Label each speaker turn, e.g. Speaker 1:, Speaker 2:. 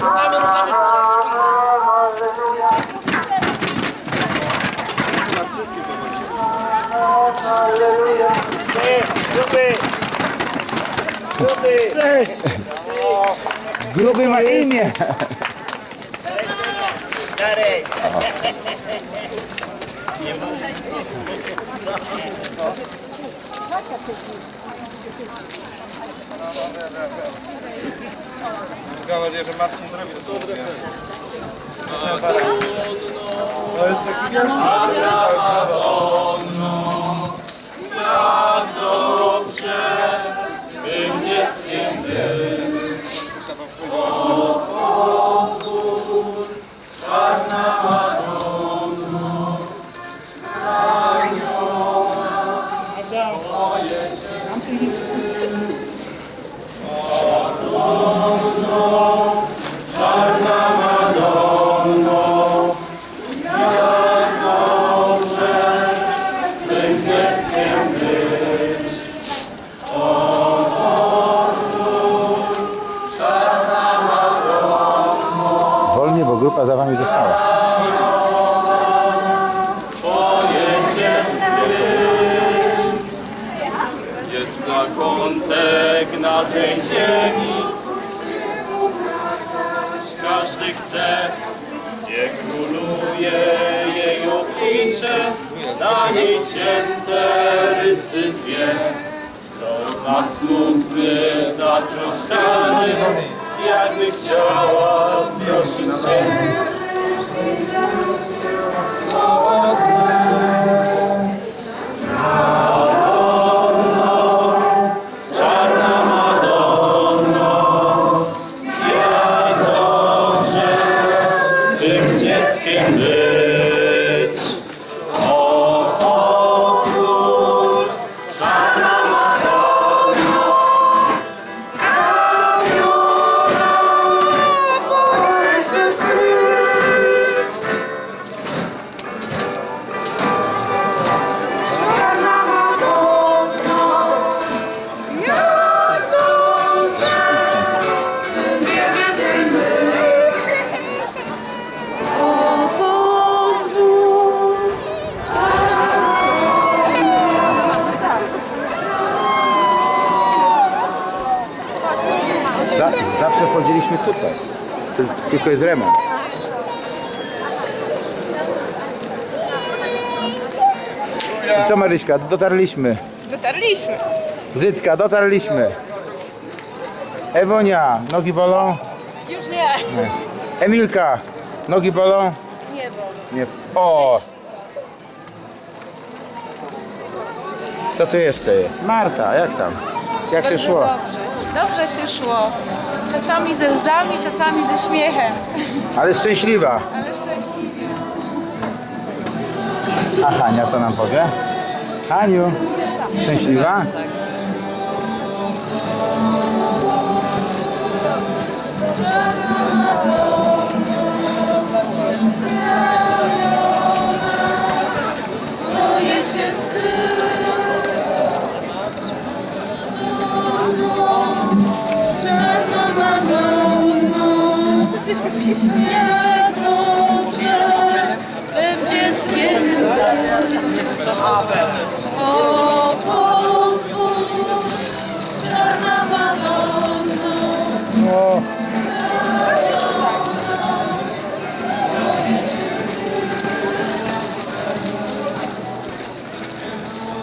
Speaker 1: Ruchamy, ruchamy Cześć! Gruby ma imię!
Speaker 2: Nie Mam nadzieję, że Marcin zrobi to co mówię. To jest taki wielki.
Speaker 1: Wolnie, bo grupa za wami została.
Speaker 3: Jest zakątek na tej ziemi, każdy chce, gdzie króluje jej oblicze, na niej cięte rysy dwie. To ma smutny, zatroskany, jakby chciała prosić się.
Speaker 1: Zawsze wchodziliśmy tutaj. Tyl- Tylko jest remont. I co Maryśka, dotarliśmy.
Speaker 4: Dotarliśmy.
Speaker 1: Zytka, dotarliśmy. Ewonia, nogi bolą?
Speaker 4: Już nie.
Speaker 1: Emilka, nogi bolą?
Speaker 4: Nie bolą.
Speaker 1: Nie. O! Co tu jeszcze jest? Marta, jak tam? Jak się szło?
Speaker 4: Dobrze. Dobrze się szło. Czasami ze łzami, czasami ze śmiechem.
Speaker 1: Ale szczęśliwa.
Speaker 4: Ale szczęśliwie.
Speaker 1: A Hania co nam powie? Haniu, szczęśliwa?
Speaker 4: jesteśmy w Hiszczynach.